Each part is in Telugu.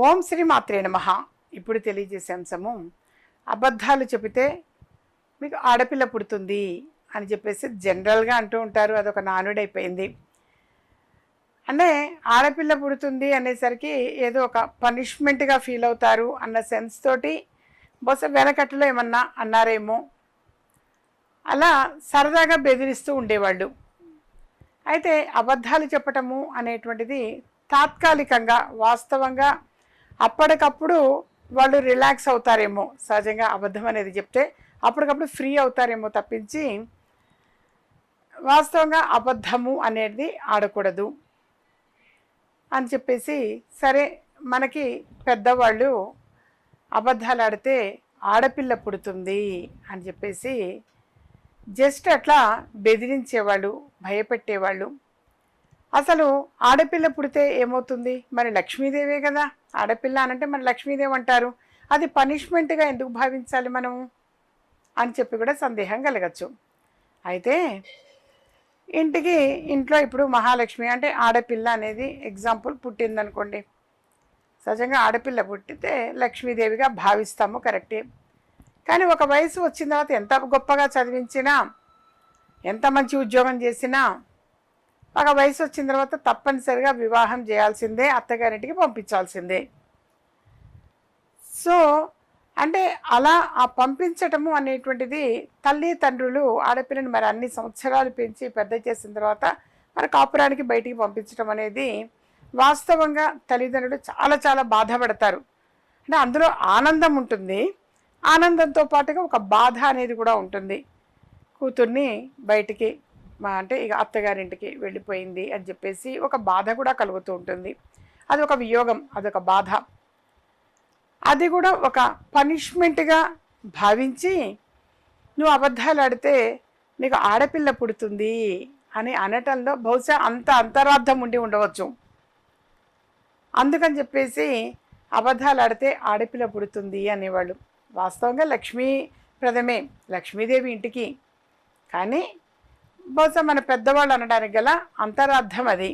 ఓం శ్రీ మాత్రే నమ. ఇప్పుడు తెలియజేసే అంశము అబద్ధాలు చెబితే మీకు ఆడపిల్ల పుడుతుంది అని చెప్పేసి జనరల్గా అంటూ ఉంటారు అదొక నానుడైపోయింది. అంటే ఆడపిల్ల పుడుతుంది అనేసరికి ఏదో ఒక పనిష్మెంట్గా ఫీల్ అవుతారు అన్న సెన్స్ తోటి బహుశా వెనకట్లో ఏమన్నా అన్నారేమో. అలా సరదాగా బెదిరిస్తూ ఉండేవాళ్ళు. అయితే అబద్ధాలు చెప్పటము అనేటువంటిది తాత్కాలికంగా వాస్తవంగా అప్పటికప్పుడు వాళ్ళు రిలాక్స్ అవుతారేమో. సహజంగా అబద్ధం అనేది చెప్తే అప్పటికప్పుడు ఫ్రీ అవుతారేమో తప్పించి వాస్తవంగా అబద్ధము అనేది ఆడకూడదు అని చెప్పేసి సరే మనకి పెద్దవాళ్ళు అబద్ధాలు ఆడితే ఆడపిల్ల పుడుతుంది అని చెప్పేసి జస్ట్ అట్లా బెదిరించేవాళ్ళు భయపెట్టేవాళ్ళు. అసలు ఆడపిల్ల పుడితే ఏమవుతుంది? మరి లక్ష్మీదేవే కదా. ఆడపిల్ల అనంటే మరి లక్ష్మీదేవి అంటారు. అది పనిష్మెంట్గా ఎందుకు భావించాలి మనము? అని చెప్పి కూడా సందేహం కలగచ్చు. అయితే ఇంటికి ఇంట్లో ఇప్పుడు మహాలక్ష్మి అంటే ఆడపిల్ల అనేది ఎగ్జాంపుల్ పుట్టిందనుకోండి. సహజంగా ఆడపిల్ల పుట్టితే లక్ష్మీదేవిగా భావిస్తాము కరెక్టే. కానీ ఒక వయసు వచ్చిన తర్వాత ఎంత గొప్పగా చదివించినా ఎంత మంచి ఉద్యోగం చేసినా ఒక వయసు వచ్చిన తర్వాత తప్పనిసరిగా వివాహం చేయాల్సిందే అత్తగారింటికి పంపించాల్సిందే. సో అంటే అలా ఆ పంపించటము అనేటువంటిది తల్లి తండ్రులు ఆడపిల్లని మరి అన్ని సంవత్సరాలు పెంచి పెద్ద చేసిన తర్వాత మరి కాపురానికి బయటికి పంపించడం అనేది వాస్తవంగా తల్లిదండ్రులు చాలా చాలా బాధపడతారు. అంటే అందులో ఆనందం ఉంటుంది. ఆనందంతో పాటుగా ఒక బాధ అనేది కూడా ఉంటుంది. కూతుర్ని బయటికి మా అంటే ఇక అత్తగారింటికి వెళ్ళిపోయింది అని చెప్పేసి ఒక బాధ కూడా కలుగుతూ ఉంటుంది. అది ఒక వియోగం అదొక బాధ. అది కూడా ఒక పనిష్మెంట్గా భావించి నువ్వు అబద్ధాలు ఆడితే నీకు ఆడపిల్ల పుడుతుంది అని అనటంలో బహుశా అంత అంతరార్థం ఉండి ఉండవచ్చు. అందుకని చెప్పేసి అబద్ధాలు ఆడితే ఆడపిల్ల పుడుతుంది అనేవాళ్ళు. వాస్తవంగా లక్ష్మీ ప్రథమే లక్ష్మీదేవి ఇంటికి. కానీ బహుశా మన పెద్దవాళ్ళు అనడానికి గల అంతరార్థం అది.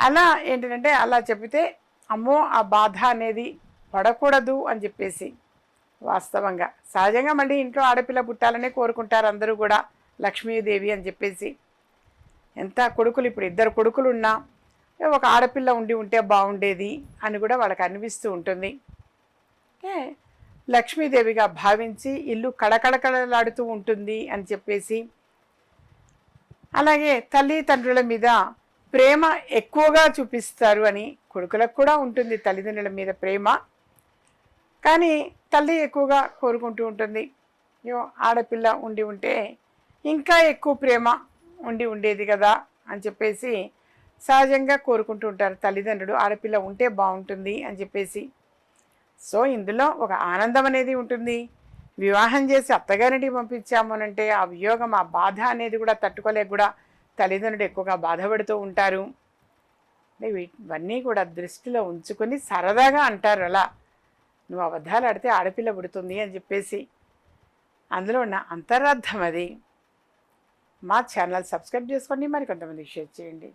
అలా ఏంటంటే అలా చెబితే అమ్మో ఆ బాధ అనేది పడకూడదు అని చెప్పేసి వాస్తవంగా. సహజంగా మళ్ళీ ఇంట్లో ఆడపిల్ల పుట్టాలనే కోరుకుంటారు అందరూ కూడా లక్ష్మీదేవి అని చెప్పేసి. ఎంత కొడుకులు ఇప్పుడు ఇద్దరు కొడుకులు ఉన్నా ఒక ఆడపిల్ల ఉండి ఉంటే బాగుండేది అని కూడా వాళ్ళకి అనిపిస్తూ ఉంటుంది. ఏ, లక్ష్మీదేవిగా భావించి ఇల్లు కడకడకడలాడుతూ ఉంటుంది అని చెప్పేసి. అలాగే తల్లిదండ్రుల మీద ప్రేమ ఎక్కువగా చూపిస్తారు అని కొడుకులకు కూడా ఉంటుంది తల్లిదండ్రుల మీద ప్రేమ. కానీ తల్లి ఎక్కువగా కోరుకుంటూ ఉంటుంది. యో ఆడపిల్ల ఉండి ఉంటే ఇంకా ఎక్కువ ప్రేమ ఉండి ఉండేది కదా అని చెప్పేసి సహజంగా కోరుకుంటూ ఉంటారు తల్లిదండ్రులు. ఆడపిల్ల ఉంటే బాగుంటుంది అని చెప్పేసి. సో ఇందులో ఒక ఆనందం అనేది ఉంటుంది. వివాహం చేసి అత్తగారింటికి పంపించామనంటే ఆ వియోగం ఆ బాధ అనేది కూడా తట్టుకోలేక కూడా తల్లిదండ్రులు ఎక్కువగా బాధపడుతూ ఉంటారు. ఇవన్నీ కూడా దృష్టిలో ఉంచుకొని సరదాగా అంటారు అలా. నువ్వు అబద్ధాలు ఆడితే ఆడపిల్ల పుడుతుంది అని చెప్పేసి. అందులో ఉన్న అంతరార్థం అది. మా ఛానల్ సబ్స్క్రైబ్ చేసుకోండి మరి కొంతమందికి షేర్ చేయండి.